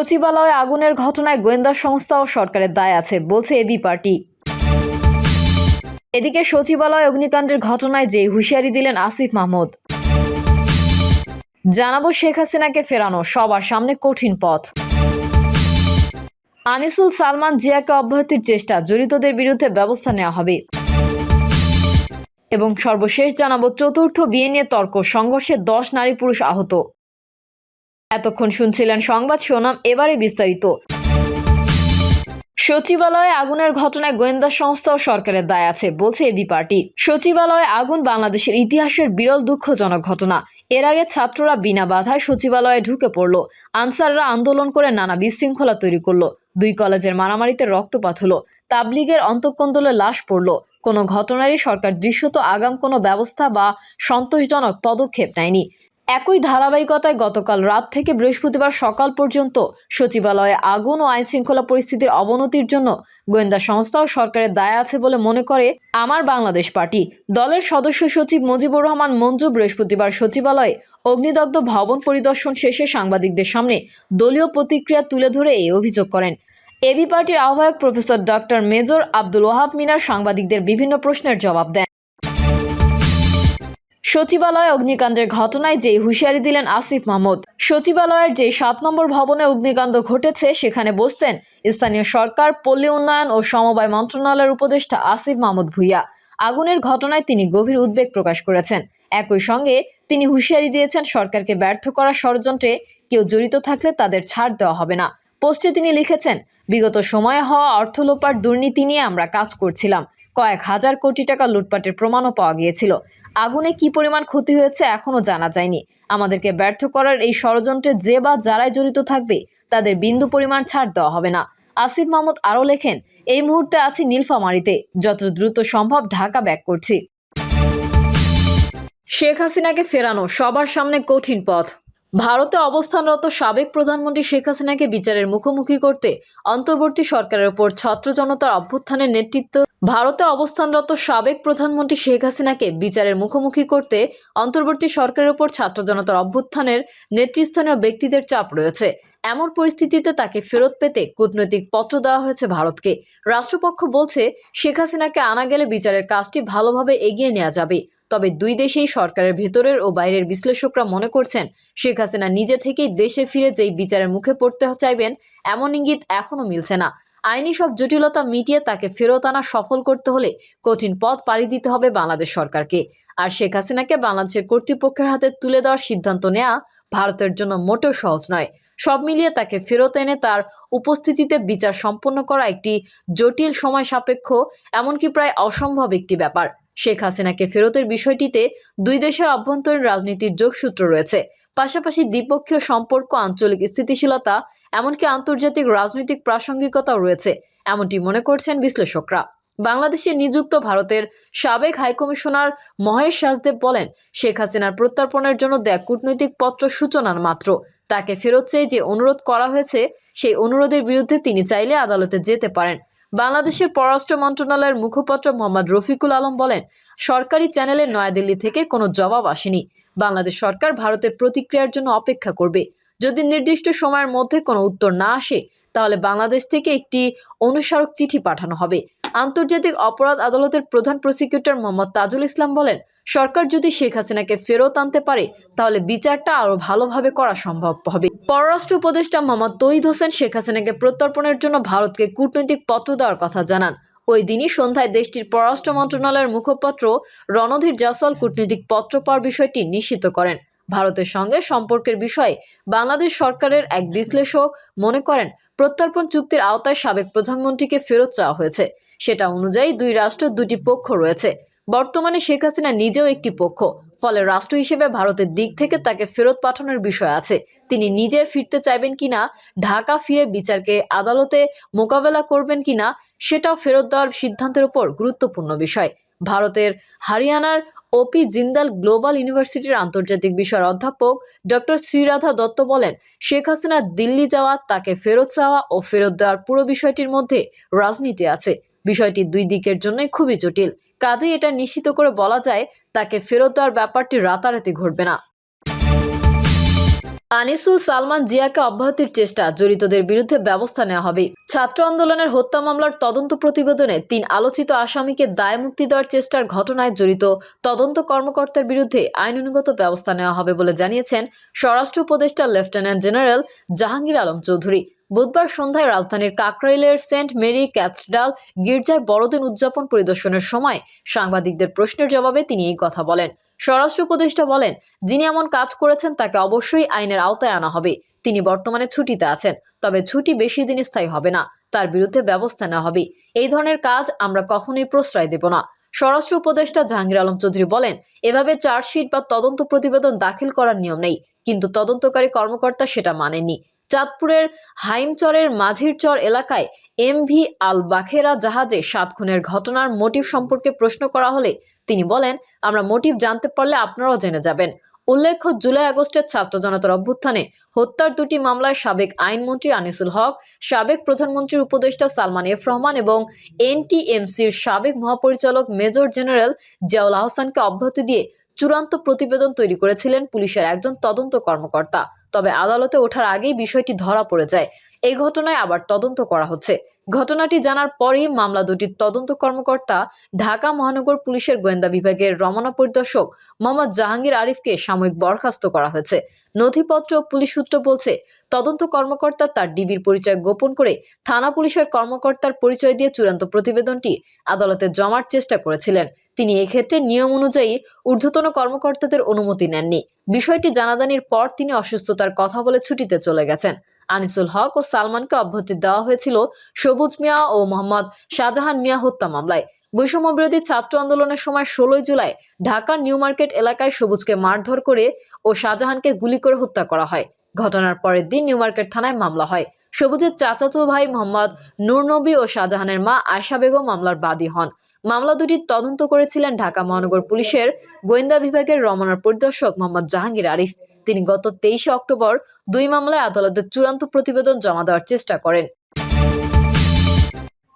সচিবালয়ে আগুনের ঘটনায় গোয়েন্দা সংস্থা ও সরকারের দায় আছে, বলছে এবি পার্টি। এদিকে সচিবালয় অগ্নিকাণ্ডের ঘটনায় যে হুঁশিয়ারি দিলেন আসিফ মাহমুদ। জানাব শেখ হাসিনাকে ফেরানো, সবার সামনে কঠিন পথ। আনিসুল সালমান জিয়াকে অব্যাহতির চেষ্টা, জড়িতদের বিরুদ্ধে ব্যবস্থা নেওয়া হবে। এবং সর্বশেষ জানাব, চতুর্থ বিয়ে নিয়ে তর্ক, সংঘর্ষে দশ নারী পুরুষ আহত। এতক্ষণ শুনছিলেন সংবাদ শোনাম এবারে বিস্তারিত। সচিবালয়ে আগুনের ঘটনায় গোয়েন্দা সংস্থা ও সরকারের দায় আছে, বলছে এবি পার্টি। সচিবালয়ে আগুন বাংলাদেশের ইতিহাসের বিরল দুঃখজনক ঘটনা। এর আগে ছাত্ররা বিনা বাধায় সচিবালয়ে ঢুকে পড়ল। আনসাররা আন্দোলন করে নানা বিশৃঙ্খলা তৈরি করল। দুই কলেজের মারামারিতে রক্তপাত হলো। তাবলিগের অন্তঃকন্দলে লাশ পড়ল। কোনো ঘটনারই সরকার দৃশ্যত আগাম কোনো ব্যবস্থা বা সন্তোষজনক পদক্ষেপ নেয়নি। একই ধারাবাহিকতায় গতকাল রাত থেকে বৃহস্পতিবার সকাল পর্যন্ত সচিবালয়ে আগুন ও আইনশৃঙ্খলা পরিস্থিতির অবনতির জন্য গোয়েন্দা সংস্থা ও সরকারের দায় আছে বলে মনে করে আমার বাংলাদেশ পার্টি। দলের সদস্য সচিব মুজিবুর রহমান মঞ্জু বৃহস্পতিবার সচিবালয়ে অগ্নিদগ্ধ ভবন পরিদর্শন শেষে সাংবাদিকদের সামনে দলীয় প্রতিক্রিয়া তুলে ধরে এই অভিযোগ করেন। এবি পার্টির আহ্বায়ক professor doctor major Abdul Wahab Minar সাংবাদিকদের বিভিন্ন প্রশ্নের জবাব দেন। সচিবালয় অগ্নিকাণ্ডের ঘটনায় যে হুঁশিয়ারি দিলেন আসিফ মাহমুদ, সচিবালয়ের যে সাত নম্বর ভবনে অগ্নিকাণ্ড ঘটেছে, সেখানে বসতেন স্থানীয় সরকার, পল্লী উন্নয়ন ও সমবায় মন্ত্রণালয়ের উপদেষ্টা আসিফ মাহমুদ ভুইয়া। আগুনের ঘটনায় তিনি গভীর উদ্বেগ প্রকাশ করেছেন। একই সঙ্গে তিনি হুঁশিয়ারি দিয়েছেন সরকারকে ব্যর্থ করার ষড়যন্ত্রে কেউ জড়িত থাকলে তাদের ছাড় দেওয়া হবে না। পোস্টে তিনি লিখেছেন, বিগত সময়ে হওয়া অর্থ লোপার দুর্নীতি নিয়ে আমরা কাজ করছিলাম। কয়েক হাজার কোটি টাকা লুটপাটের প্রমাণও পাওয়া গিয়েছিল। আগুনে কি পরিমাণ ক্ষতি হয়েছে এখনও জানা যায়নি। আমাদেরকে ব্যর্থ করার এই ষড়যন্ত্রে যে বা যারাই জড়িত থাকবে, তাদের বিন্দু পরিমাণ ছাড় দেওয়া হবে না। আসিফ মাহমুদ আরও লেখেন, এই মুহূর্তে আছি নীলফামারীতে, যত দ্রুত সম্ভব ঢাকা ব্যাক করছি। শেখ হাসিনাকে ফেরানো সবার সামনে কঠিন পথ। ভারতে অবস্থানরত সাবেক প্রধানমন্ত্রী শেখ হাসিনাকে বিচারের মুখোমুখি করতে অন্তর্বর্তী সরকারের ওপর ছাত্র জনতার অভ্যুত্থানের নেতৃত্ব, ভারতে অবস্থানরত সাবেক প্রধানমন্ত্রী শেখ হাসিনাকে বিচারের মুখোমুখি করতে অন্তর্বর্তী সরকারের ওপর ছাত্র জনতার অভ্যুত্থানের নেতৃস্থানীয় ব্যক্তিদের চাপ রয়েছে। এমন পরিস্থিতিতে তাকে ফেরত পেতে কূটনৈতিক পত্র দেওয়া হয়েছে ভারতকে। রাষ্ট্রপক্ষ বলছে, শেখ হাসিনাকে আনা গেলে বিচারের কাজটি ভালোভাবে এগিয়ে নেওয়া যাবে। তবে দুই দেশেই সরকারের ভেতরের ও বাইরের বিশ্লেষকরা মনে করছেন, শেখ হাসিনা নিজে থেকেই দেশে ফিরে যেই বিচারের মুখে পড়তে চাইবেন, এমন ইঙ্গিত এখনও মিলছে না। আইনি সব জটিলতা মিটিয়ে তাকে ফেরত আনা সফল করতে হলে কঠিন পথ পাড়ি দিতে হবে বাংলাদেশ সরকারকে। আর শেখ হাসিনাকে বাংলাদেশের কর্তৃপক্ষের হাতে তুলে দেওয়ার সিদ্ধান্ত নেওয়া ভারতের জন্য মোটেও সহজ নয়। সব মিলিয়ে তাকে ফেরত এনে তার উপস্থিতিতে বিচার সম্পন্ন করা একটি জটিল সময় সাপেক্ষ, এমনকি প্রায় অসম্ভব একটি ব্যাপার। শেখ হাসিনাকে ফেরতের বিষয়টিতে দুই দেশের অভ্যন্তরীণ রাজনীতির যোগসূত্র রয়েছে। পাশাপাশি দ্বিপক্ষীয় সম্পর্ক, আঞ্চলিক স্থিতিশীলতা, এমনকি আন্তর্জাতিক রাজনৈতিক প্রাসঙ্গিকতাও রয়েছে, এমনটি মনে করছেন বিশ্লেষকরা। বাংলাদেশে নিযুক্ত ভারতের সাবেক হাইকমিশনার মহেশ সাজদেব বলেন, শেখ হাসিনার প্রত্যর্পণের জন্য দেয়া কূটনৈতিক পত্র সূচনার মাত্র। তাকে ফেরত চেয়ে যে অনুরোধ করা হয়েছে, সেই অনুরোধের বিরুদ্ধে তিনি চাইলে আদালতে যেতে পারেন। বাংলাদেশের পররাষ্ট্র মন্ত্রণালয়ের মুখপাত্র মোহাম্মদ রফিকুল আলম বলেন, সরকারি চ্যানেলে নয়াদিল্লি থেকে কোনো জবাব আসেনি। বাংলাদেশ সরকার ভারতের প্রতিক্রিয়ার জন্য অপেক্ষা করবে। যদি নির্দিষ্ট সময়ের মধ্যে কোনো উত্তর না আসে, তাহলে বাংলাদেশ থেকে একটি অনুস্মারক চিঠি পাঠানো হবে। আন্তর্জাতিক অপরাধ আদালতের প্রধান প্রসিকিউটর মোহাম্মদ তাজুল ইসলাম বলেন, সরকার যদি শেখ হাসিনাকে ফেরত আনতে পারে, তাহলে বিচারটা আরও ভালোভাবে করা সম্ভব হবে। পররাষ্ট্র উপদেষ্টা মোহাম্মদ তৈদ হোসেন শেখ হাসিনাকে প্রত্যর্পণের জন্য ভারতকে কূটনৈতিক পত্র দেওয়ার কথা জানান। ওই দিনই সন্ধ্যায় দেশটির পররাষ্ট্র মন্ত্রণালয়ের মুখপাত্র রণধীর জাসওয়াল কূটনৈতিক পত্র পাওয়ার বিষয়টি নিশ্চিত করেন। ভারতের সঙ্গে সম্পর্কের বিষয়ে বাংলাদেশ সরকারের এক বিশ্লেষক মনে করেন, প্রত্যর্পণ চুক্তির আওতায় সাবেক প্রধানমন্ত্রীকে ফেরত চাওয়া হয়েছে। সেটা অনুযায়ী দুই রাষ্ট্র দুটি পক্ষ রয়েছে। বর্তমানে শেখ হাসিনা নিজেও একটি পক্ষ, ফলে রাষ্ট্র হিসেবে ভারতের দিক থেকে তাকে ফেরত পাঠানোর বিষয় আছে। তিনি নিজে ফিরতে চাইবেন কিনা, ঢাকা ফিরে বিচারকে আদালতে মোকাবেলা করবেন কিনা, সেটাও ফেরত দেওয়ার সিদ্ধান্তের উপর গুরুত্বপূর্ণ বিষয়। ভারতের হরিয়ানার ওপি জিন্দাল গ্লোবাল ইউনিভার্সিটির আন্তর্জাতিক বিষয়ের অধ্যাপক ডক্টর শ্রীরাধা দত্ত বলেন, শেখ হাসিনা দিল্লি যাওয়া, তাকে ফেরত চাওয়া ও ফেরত দেওয়ার পুরো বিষয়টির মধ্যে রাজনীতি আছে। বিষয়টি দুই দিকের জন্যই খুবই জটিল। কাজেই এটা নিশ্চিত করে বলা যায়, তাকে ফেরত দেওয়ার ব্যাপারটি রাতারাতি ঘটবে না। আনিসুল সালমান জিয়াকে অব্যাহতির চেষ্টা, জড়িতদের বিরুদ্ধে ব্যবস্থা নেওয়া হবে। ছাত্র আন্দোলনের হত্যা মামলার তদন্ত প্রতিবেদনে তিন আলোচিত আসামিকে দায় মুক্তি দেওয়ার চেষ্টার ঘটনায় জড়িত তদন্ত কর্মকর্তার বিরুদ্ধে আইনানুগত ব্যবস্থা নেওয়া হবে বলে জানিয়েছেন স্বরাষ্ট্র উপদেষ্টা লেফটেন্যান্ট জেনারেল জাহাঙ্গীর আলম চৌধুরী। বুধবার সন্ধ্যায় রাজধানীর কাকরাইলের সেন্ট মেরি ক্যাথড্রাল গির্জায় বড়দিন উদযাপন পরিদর্শনের সময় সাংবাদিকদের প্রশ্নের জবাবে তিনি এই কথা বলেন। স্বরাষ্ট্র উপদেষ্টা বলেন, যিনি এমন কাজ করেছেন তাকে অবশ্যই আইনের আওতায় আনা হবে। তিনি বর্তমানে ছুটিতে আছেন, তবে ছুটি বেশি দিন স্থায়ী হবে না। তার বিরুদ্ধে ব্যবস্থা নেওয়া হবে। এই ধরনের কাজ আমরা কখনোই প্রশ্রয় দেব না। স্বরাষ্ট্র উপদেষ্টা জাহাঙ্গীর আলম চৌধুরী বলেন, এভাবে চার্জশিট বা তদন্ত প্রতিবেদন দাখিল করার নিয়ম নেই, কিন্তু তদন্তকারী কর্মকর্তা সেটা মানেননি। চাঁদপুরের হাইমচরের মাঝিরচর এলাকায় এমভি আল বাখেরা জাহাজে সাত খুনের ঘটনার মোটিভ সম্পর্কে প্রশ্ন করা হলে তিনি বলেন, আমরা মোটিভ জানতে পারলে আপনারাও জেনে যাবেন। উল্লেখ্য, জুলাই আগস্টের ছাত্র জনতার অভ্যুত্থানে হত্যার দুটি মামলায় সাবেক আইনমন্ত্রী আনিসুল হক, সাবেক প্রধানমন্ত্রীর উপদেষ্টা সালমান এফ রহমান এবং এনটিএমসির সাবেক মহাপরিচালক মেজর জেনারেল জিয়াউল আহসানকে অব্যাহতি দিয়ে চূড়ান্ত প্রতিবেদন তৈরি করেছিলেন পুলিশের একজন তদন্ত কর্মকর্তা। তবে আদালতে ওঠার আগেই বিষয়টি ধরা পড়ে যায়। এই ঘটনায় আবার তদন্ত করা হচ্ছে। ঘটনাটি জানার পরেই মামলা দুটির তদন্ত কর্মকর্তা ঢাকা মহানগর পুলিশের গোয়েন্দা বিভাগের রমনা পরিদর্শক মোহাম্মদ জাহাঙ্গীর আরিফকে সাময়িক বরখাস্ত করা হয়েছে। নথিপত্র পুলিশ সূত্র বলছে, তদন্ত কর্মকর্তা তার ডিবির পরিচয় গোপন করে থানা পুলিশের কর্মকর্তার পরিচয় দিয়ে চূড়ান্ত প্রতিবেদনটি আদালতে জমার চেষ্টা করেছিলেন। তিনি এক্ষেত্রে নিয়ম অনুযায়ী ঊর্ধ্বতন কর্মকর্তাদের অনুমতি নেননি। বিষয়টি জানাজানির পর তিনি অসুস্থতার কথা বলে ছুটিতে চলে গেছেন। আনিসুল হক ও সালমানকে অব্যাহতি দেওয়া হয়েছিল সবুজ মিয়া ও মোহাম্মদ শাহজাহান মিয়া হত্যা মামলায়। বৈষম্য বিরোধী ছাত্র আন্দোলনের সময় ষোলোই জুলাই ঢাকার নিউ মার্কেট এলাকায় সবুজকে মারধর করে ও শাহজাহানকে গুলি করে হত্যা করা হয়। ঘটনার পরের দিন নিউ মার্কেট থানায় মামলা হয়। সবুজের চাচাতো ভাই মোহাম্মদ নূরনবী ও শাহজাহানের মা আয়শা বেগম মামলার বাদী হন। মামলা দুটি তদন্ত করেছিলেন ঢাকা মহানগর পুলিশের গোয়েন্দা বিভাগের রমনার পরিদর্শক মোহাম্মদ জাহাঙ্গীর আরিফ। তিনি গত তেইশে অক্টোবর দুই মামলায় আদালতে চূড়ান্ত প্রতিবেদন জমা দেওয়ার চেষ্টা করেন।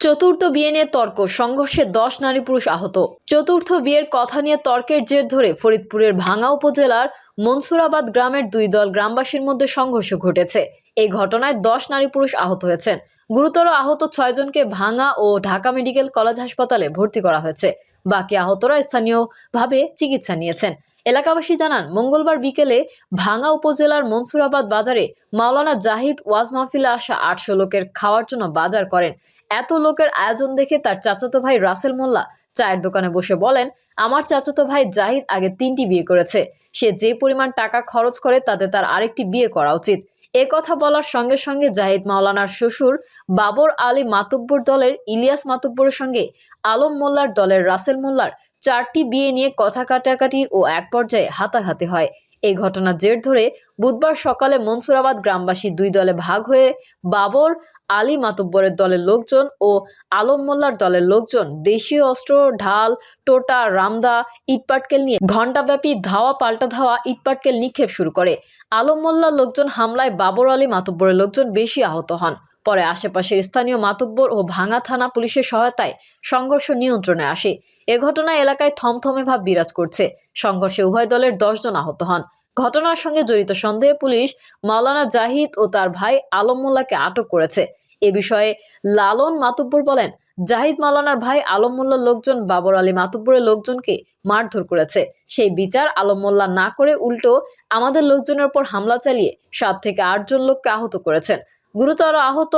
চতুর্থ বিয়ে নিয়ে তর্ক, সংঘর্ষে দশ নারী পুরুষ আহত। চতুর্থ বিয়ের কথা নিয়ে তর্কের জের ধরে ফরিদপুরের ভাঙ্গা উপজেলার মনসুরাবাদ গ্রামের দুই দল গ্রামবাসীর মধ্যে সংঘর্ষ ঘটেছে। এই ঘটনায় দশ নারী পুরুষ আহত হয়েছেন। গুরুতর আহত ছয়জনকে ভাঙ্গা ও ঢাকা মেডিকেল কলেজ হাসপাতালে ভর্তি করা হয়েছে। বাকি আহতরা স্থানীয়ভাবে চিকিৎসা নিয়েছেন। এলাকাবাসী জানান, মঙ্গলবার বিকেলে ভাঙ্গা উপজেলার মনসুরাবাদ বাজারে মাওলানা জাহিদ ওয়াজ মাহফিলে আসা আটশো লোকের খাওয়ার জন্য বাজার করেন। এত লোকের আয়োজন দেখে তার চাচাতো ভাই রাসেল মোল্লা চায়ের দোকানে বসে বলেন, আমার চাচাতো ভাই জাহিদ আগে তিনটি বিয়ে করেছে। সে যে পরিমাণ টাকা খরচ করে তাতে তার আরেকটি বিয়ে করা উচিত। এ কথা বলার সঙ্গে সঙ্গে জাহিদ মাওলানার শ্বশুর বাবর আলী মাতব্বর দলের ইলিয়াস মাতব্বরের সঙ্গে আলম মোল্লার দলের রাসেল মোল্লার চারটি বিয়ে নিয়ে কথা কাটাকাটি ও এক পর্যায়ে হাতাহাতি হয়। এই ঘটনার জের ধরে বুধবার সকালে মনসুরাবাদ গ্রামবাসী দুই দলে ভাগ হয়ে বাবর, আলী মাতব্বরের দলের লোকজন ও আলম মোল্লার দলের লোকজন দেশীয় অস্ত্র, ঢাল, টোটা, রামদা, ইটপাটকেল নিয়ে ঘণ্টাব্যাপী ধাওয়া পাল্টা ধাওয়া ইটপাটকেল নিক্ষেপ শুরু করে। আলম মোল্লার লোকজন হামলায় বাবর, আলী মাতব্বরের লোকজন বেশি আহত হন। পরে আশেপাশের স্থানীয় মাতব্বর ও ভাঙা থানা পুলিশের সহায়তায় সংঘর্ষ নিয়ন্ত্রণে আসে। এ ঘটনায় এলাকায় থমথমে ভাব বিরাজ করছে। সংঘর্ষে উভয় দলের দশজন আহত হন। ঘটনার সঙ্গে জড়িত সন্দেহে পুলিশ মাওলানা জাহিদ ও তার ভাই আলম মোল্লাকে আটক করেছে। এ বিষয়ে লালন মাতুব্বর বলেন, জাহিদ মাওলানার ভাই আলম মোল্লার লোকজন বাবর আলী মাতুব্বরের লোকজনকে মারধর করেছে। সেই বিচার আলম মোল্লা না করে উল্টো আমাদের লোকজনের উপর হামলা চালিয়ে সাত থেকে আটজন লোককে আহত করেছেন। গুরুতর আহত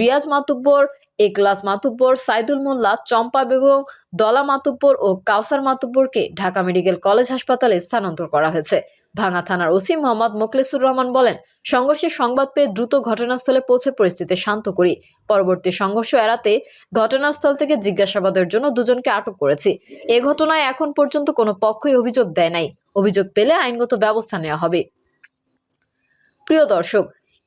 রিয়াজ মাতুব্বর একলাস মাতুব্বর, সাইদুল মোল্লা, চম্পা বেগম, দলা মাতুব্বর ও কাউসার মাতুব্বরকে ঢাকা মেডিকেল কলেজ হাসপাতালে স্থানান্তর করা হয়েছে। ভাঙা থানার ওসি মোহাম্মদ মোকলেসুর রহমান বলেন সংঘর্ষের সংবাদ পেয়ে দ্রুত ঘটনাস্থলে পৌঁছে পরিস্থিতি শান্ত করি। পরবর্তী সংঘর্ষ এড়াতে ঘটনাস্থল থেকে জিজ্ঞাসাবাদের জন্য দুজনকে আটক করেছি। এ ঘটনায় এখন পর্যন্ত কোনো পক্ষই অভিযোগ দেয় নাই। অভিযোগ পেলে আইনগত ব্যবস্থা নেওয়া হবে। প্রিয় দর্শক